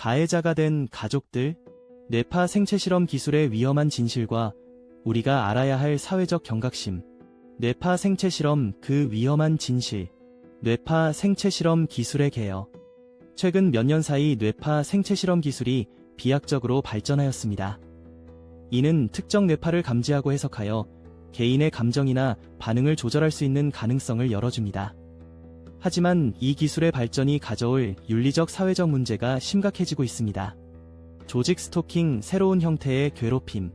가해자가 된 가족들, 뇌파 생체 실험 기술의 위험한 진실과 우리가 알아야 할 사회적 경각심, 뇌파 생체 실험 그 위험한 진실, 뇌파 생체 실험 기술의 개요. 최근 몇 년 사이 뇌파 생체 실험 기술이 비약적으로 발전하였습니다. 이는 특정 뇌파를 감지하고 해석하여 개인의 감정이나 반응을 조절할 수 있는 가능성을 열어줍니다. 하지만 이 기술의 발전이 가져올 윤리적 사회적 문제가 심각해지고 있습니다. 조직 스토킹 새로운 형태의 괴롭힘.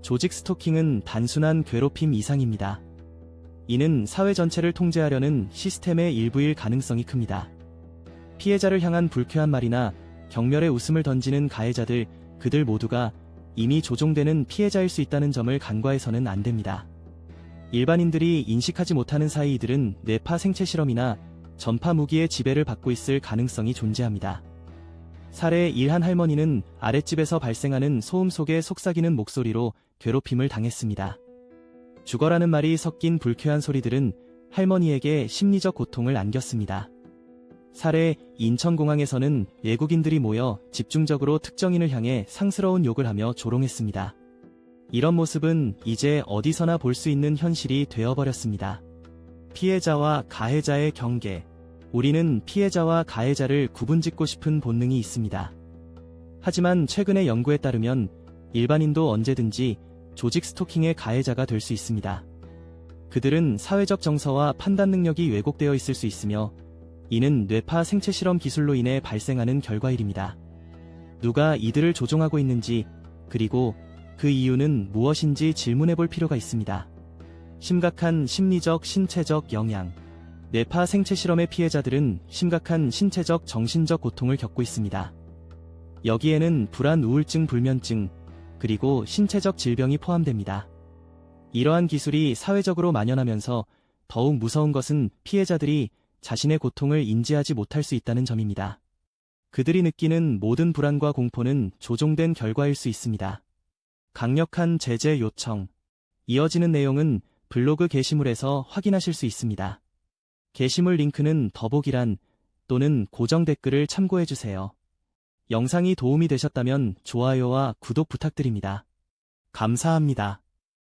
조직 스토킹은 단순한 괴롭힘 이상입니다. 이는 사회 전체를 통제하려는 시스템의 일부일 가능성이 큽니다. 피해자를 향한 불쾌한 말이나 경멸의 웃음을 던지는 가해자들, 그들 모두가 이미 조종되는 피해자일 수 있다는 점을 간과해서는 안 됩니다. 일반인들이 인식하지 못하는 사이 이들은 뇌파 생체 실험이나 전파 무기의 지배를 받고 있을 가능성이 존재합니다. 사례 1한 할머니는 아랫집에서 발생하는 소음 속에 속삭이는 목소리로 괴롭힘을 당했습니다. 죽어라는 말이 섞인 불쾌한 소리들은 할머니에게 심리적 고통을 안겼습니다. 사례 인천공항에서는 외국인들이 모여 집중적으로 특정인을 향해 상스러운 욕을 하며 조롱했습니다. 이런 모습은 이제 어디서나 볼 수 있는 현실이 되어버렸습니다. 피해자와 가해자의 경계. 우리는 피해자와 가해자를 구분짓고 싶은 본능이 있습니다. 하지만 최근의 연구에 따르면 일반인도 언제든지 조직 스토킹의 가해자가 될 수 있습니다. 그들은 사회적 정서와 판단 능력이 왜곡되어 있을 수 있으며 이는 뇌파 생체 실험 기술로 인해 발생하는 결과일입니다. 누가 이들을 조종하고 있는지 그리고 그 이유는 무엇인지 질문해 볼 필요가 있습니다. 심각한 심리적, 신체적 영향. 뇌파 생체 실험의 피해자들은 심각한 신체적, 정신적 고통을 겪고 있습니다. 여기에는 불안, 우울증, 불면증, 그리고 신체적 질병이 포함됩니다. 이러한 기술이 사회적으로 만연하면서 더욱 무서운 것은 피해자들이 자신의 고통을 인지하지 못할 수 있다는 점입니다. 그들이 느끼는 모든 불안과 공포는 조종된 결과일 수 있습니다. 강력한 제재 요청. 이어지는 내용은 블로그 게시물에서 확인하실 수 있습니다. 게시물 링크는 더보기란 또는 고정 댓글을 참고해주세요. 영상이 도움이 되셨다면 좋아요와 구독 부탁드립니다. 감사합니다.